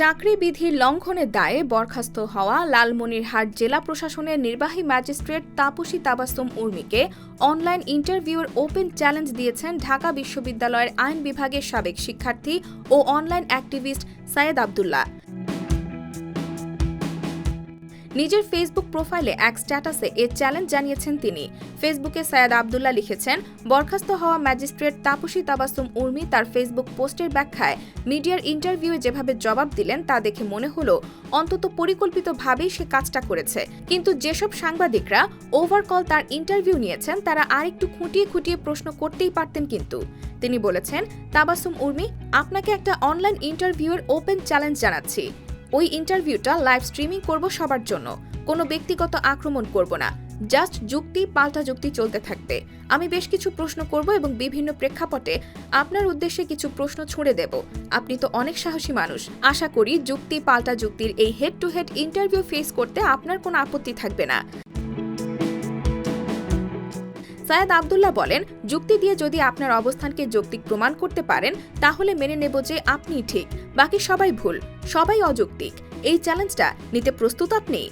চাকরি বিধি লঙ্ঘনের দায়ে বরখাস্ত হওয়া লালমনিরহাট জেলা প্রশাসনের নির্বাহী ম্যাজিস্ট্রেট তাপসী তাবাসুম উর্মিকে অনলাইন ইন্টারভিউর ওপেন চ্যালেঞ্জ দিয়েছেন ঢাকা বিশ্ববিদ্যালয়ের আইন বিভাগের সাবেক শিক্ষার্থী ও অনলাইন অ্যাক্টিভিস্ট সায়েদ আবদুল্লাহ। নিজের ফেসবুক প্রোফাইলে এক স্ট্যাটাসে এ চ্যালেঞ্জ জানিয়েছেন তিনি। ফেসবুকে সায়েদ আবদুল্লাহ লিখেছেন, বরখাস্ত হওয়া ম্যাজিস্ট্রেট তাপসী তাবাসুম উর্মি তার ফেসবুক পোস্টের ব্যাখ্যায় মিডিয়ার ইন্টারভিউয়ে যেভাবে জবাব দিলেন তা দেখে মনে হলো অন্তত পরিকল্পিতভাবেই সে কাজটা করেছে। কিন্তু যেসব সাংবাদিকরা ওভারকল তার ইন্টারভিউ নিয়েছেন, তারা আরেকটু খুঁটিয়ে খুঁটিয়ে প্রশ্ন করতেই পারতেন কিন্তু। তিনি বলেছেন, তাবাসুম উর্মি, আপনাকে একটা অনলাইন ইন্টারভিউয়ের ওপেন চ্যালেঞ্জ জানাচ্ছি। ওই ইন্টারভিউটা লাইভ স্ট্রিমিং করব সবার জন্য। কোনো ব্যক্তিগত আক্রমণ করব না। জাস্ট যুক্তি, পাল্টা যুক্তি চলতে থাকবে। আমি বেশ কিছু প্রশ্ন করব এবং বিভিন্ন প্রেক্ষাপটে আপনার উদ্দেশ্যে কিছু প্রশ্ন ছুঁড়ে দেব। আপনি তো অনেক সাহসী মানুষ। আশা করি যুক্তি, পাল্টা যুক্তির এই head to head interview face করতে আপনার কোনো আপত্তি থাকবে না। সায়েদ আবদুল্লাহ বলেন, যুক্তি দিয়ে যদি আপনার অবস্থানকে যৌক্তিক প্রমাণ করতে পারেন, তাহলে মেনে নেব যে আপনি ঠিক। বাকি সবাই ভুল, সবাই অযৌক্তিক। এই চ্যালেঞ্জটা নিতে প্রস্তুত আপনি?